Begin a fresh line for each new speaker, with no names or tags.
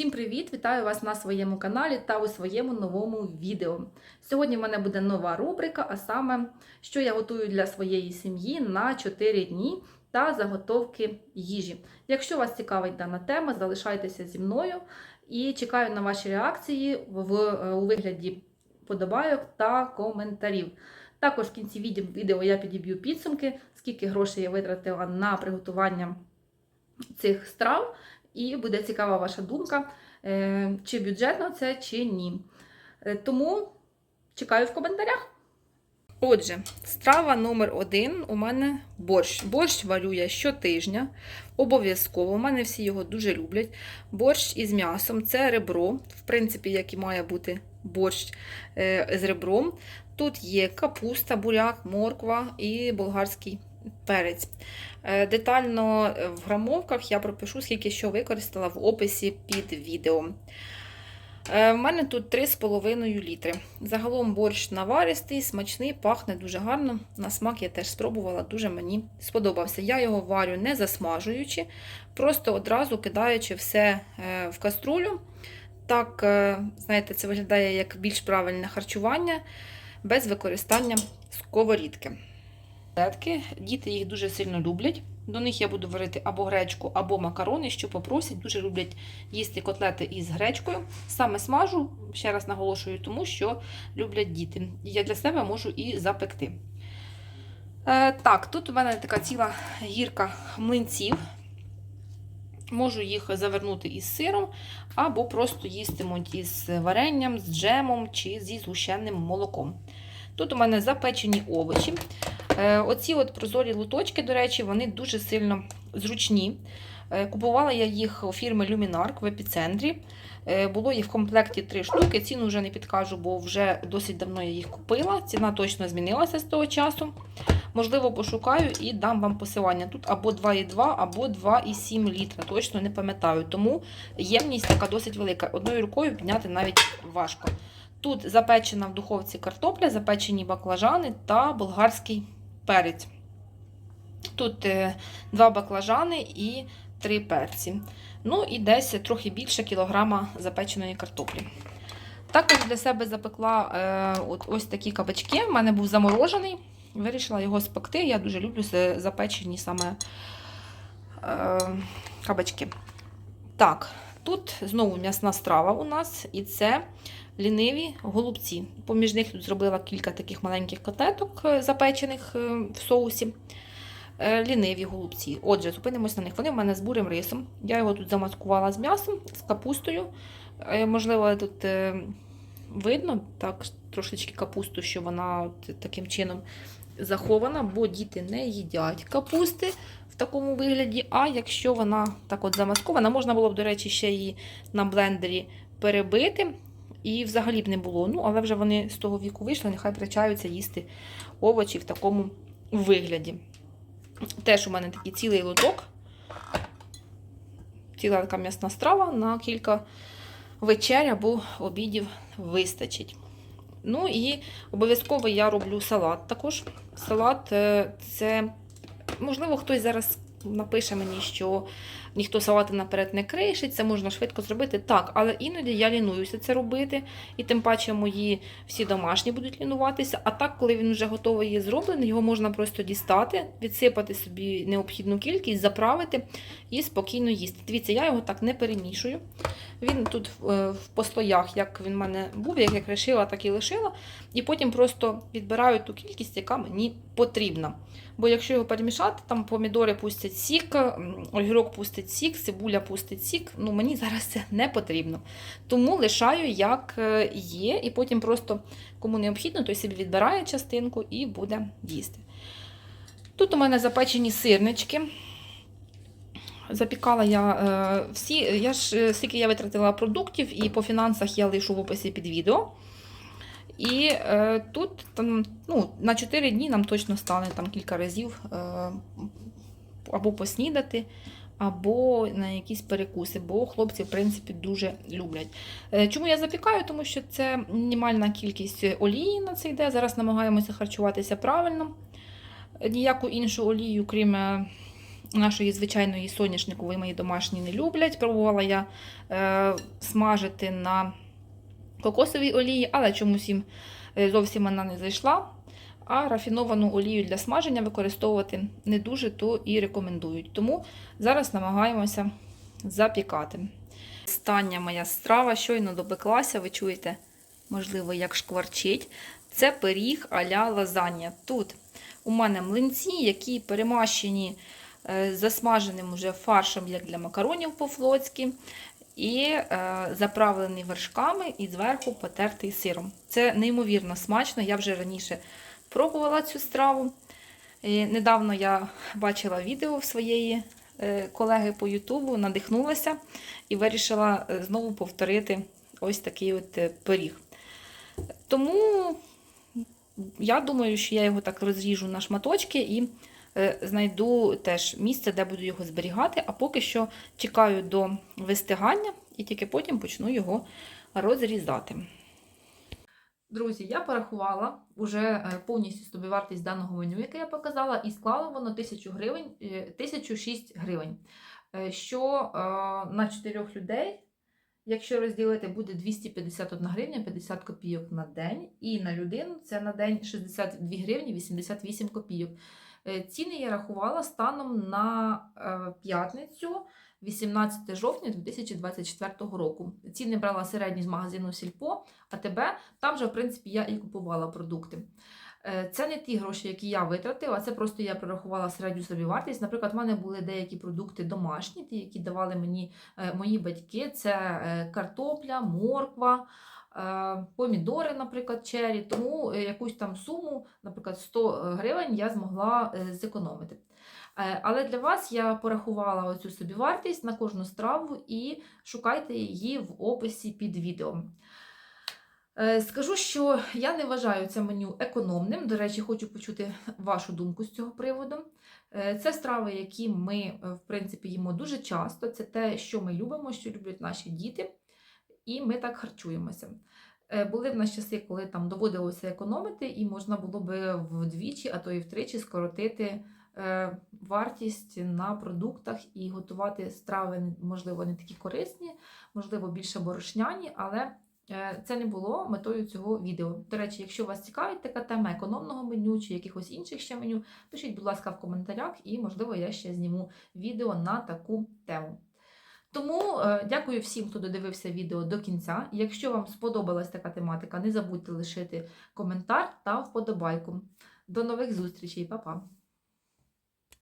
Всім привіт! Вітаю вас на своєму каналі та у своєму новому відео. Сьогодні в мене буде нова рубрика, а саме, що я готую для своєї сім'ї на 4 дні та заготовки їжі. Якщо вас цікавить дана тема, залишайтеся зі мною і чекаю на ваші реакції в, е, у вигляді подобайок та коментарів. Також в кінці відео- відео я підіб'ю підсумки, скільки грошей я витратила на приготування цих страв. І буде цікава ваша думка, е, чи бюджетно це, чи ні. Е, Тому чекаю в коментарях. Отже, страва номер один у мене борщ. Борщ варю щотижня, обов'язково. У мене всі його дуже люблять. Борщ із м'ясом це ребро, в принципі, як і має бути борщ е, з ребром. Тут є капуста, буряк, морква і болгарський перець. Е, Детально е, в грамовках я пропишу, скільки що використала в описі під відео. Е, В мене тут 3,5 літри. Загалом борщ наваристий, смачний, пахне дуже гарно. На смак я теж спробувала, дуже мені сподобався. Я його варю не засмажуючи, просто одразу кидаючи все е, в каструлю. Так, е, знаєте, це виглядає як більш правильне харчування без використання сковорідки. Діти їх дуже сильно люблять. До них я буду варити або гречку, або макарони, що попросять. Дуже люблять їсти котлети із гречкою. Саме смажу, ще раз наголошую, тому що люблять діти. Я для себе можу і запекти. Е, так, тут у мене така ціла гірка млинців. Можу їх завернути із сиром, або просто їстимуть із варенням, з джемом чи зі згущеним молоком. Тут у мене запечені овочі. Е, Оці от прозорі луточки, до речі, вони дуже сильно зручні. Е, Купувала я їх у фірми Luminark в епіцентрі. Е, Було їх в комплекті три штуки. Ціну вже не підкажу, бо вже досить давно я їх купила. Ціна точно змінилася з того часу. Можливо, пошукаю і дам вам посилання. Тут або 2,2, або 2,7 літра. Точно не пам'ятаю. Тому ємність така досить велика. Одною рукою підняти навіть важко. Тут запечена в духовці картопля, запечені баклажани та болгарський перець. Тут е, два баклажани і три перці. Ну і десь трохи більше кілограма запеченої картоплі. Також для себе запекла е, от, ось такі кабачки. У мене був заморожений. Вирішила його спекти. Я дуже люблю запечені саме е, кабачки. Так, тут знову м'ясна страва у нас, і це ліниві голубці. Поміж них тут зробила кілька таких маленьких котлеток е, запечених е, в соусі. Е, Ліниві голубці. Отже, зупинимось на них. Вони в мене з бурим рисом. Я його тут замаскувала з м'ясом, з капустою. Можливо, тут видно так, трошечки капусту, що вона таким чином захована, бо діти не їдять капусти такому вигляді. А якщо вона так от замаскована, можна було б, до речі, ще її на блендері перебити. І взагалі б не було. Ну, але вже вони з того віку вийшли, нехай привчаються їсти овочі в такому вигляді. Теж у мене такий цілий лоток. Ціла така м'ясна страва на кілька вечер або обідів вистачить. Ну і обов'язково я роблю салат також. Салат е, це, можливо, хтось зараз напише мені, що ніхто салати наперед не кришить, це можна швидко зробити. Так, але іноді я лінуюся це робити, і тим паче мої всі домашні будуть лінуватися. А так, коли він вже готовий є зроблений, його можна просто дістати, відсипати собі необхідну кількість, заправити і спокійно їсти. Дивіться, я його так не перемішую. Він тут е, в послоях, як він в мене був, як я кришила, так і лишила. І потім просто відбираю ту кількість, яка мені потрібна. Бо якщо його перемішати, там помідори пустять сік, огірок пустить сік, цибуля пустить сік. Ну мені зараз це не потрібно. Тому лишаю, як е, є, і потім просто кому необхідно, той собі відбирає частинку і буде їсти. Тут у мене запечені сирнички. Запікала я е, всі, я ж е, скільки я витратила продуктів, і по фінансах я лишу в описі під відео. І е, тут там, ну, на 4 дні нам точно стане там кілька разів е, або поснідати, або на якісь перекуси, бо хлопці, в принципі, дуже люблять. Е, чому я запікаю? Тому що це мінімальна кількість олії на це йде. Зараз намагаємося харчуватися правильно. Ніяку іншу олію, крім е, нашої звичайної соняшникової мої домашні не люблять. Пробувала я е, смажити на кокосовій олії, але чомусь їм е, зовсім вона не зайшла. А рафіновану олію для смаження використовувати не дуже то і рекомендують. Тому зараз намагаємося запікати. Остання моя страва щойно допеклася, ви чуєте, можливо, як шкварчить. Це пиріг а-ля лазанья. Тут у мене млинці, які перемащені засмаженим уже фаршем, як для макаронів по-флотськи, і е, заправлений вершками і зверху потертий сиром. Це неймовірно смачно. Я вже раніше пробувала цю страву. І недавно я бачила відео в своєї е, колеги по Ютубу, надихнулася і вирішила е, знову повторити ось такий от е, пиріг. Тому я думаю, що я його так розріжу на шматочки і е, знайду теж місце, де буду його зберігати, а поки що чекаю до вистигання і тільки потім почну його розрізати. Друзі, я порахувала вже е, повністю собівартість даного меню, яке я показала, і склало воно 1000 гривень, е, 1006 гривень. Е, Що е, на 4 людей, якщо розділити, буде 251 гривня 50 копійок на день, і на людину це на день 62 гривні 88 копійок. Е, Ціни я рахувала станом на е, п'ятницю. 18 жовтня 2024 року. Ціни брала середні з магазину Сільпо, а тебе там же, в принципі, я і купувала продукти. Е, Це не ті гроші, які я витратила, це просто я прорахувала середню собівартість. Наприклад, в мене були деякі продукти домашні, ті, які давали мені мої батьки: це картопля, морква. Е, Помідори, наприклад, чері, тому е, якусь там суму, наприклад, 100 гривень я змогла е, зекономити. Е, Але для вас я порахувала оцю собівартість на кожну страву і шукайте її в описі під відео. Е, Скажу, що я не вважаю це меню економним. До речі, хочу почути вашу думку з цього приводу. Е, Це страви, які ми, е, в принципі, їмо дуже часто. Це те, що ми любимо, що люблять наші діти, і ми так харчуємося. Е, Були в нас часи, коли там доводилося економити, і можна було би вдвічі, а то і втричі скоротити е, вартість на продуктах і готувати страви, можливо, не такі корисні, можливо, більше борошняні, але е, це не було метою цього відео. До речі, якщо вас цікавить така тема економного меню чи якихось інших ще меню, пишіть, будь ласка, в коментарях, і, можливо, я ще зніму відео на таку тему. Тому е, дякую всім, хто додивився відео до кінця. Якщо вам сподобалась така тематика, не забудьте лишити коментар та вподобайку. До нових зустрічей, Па-па!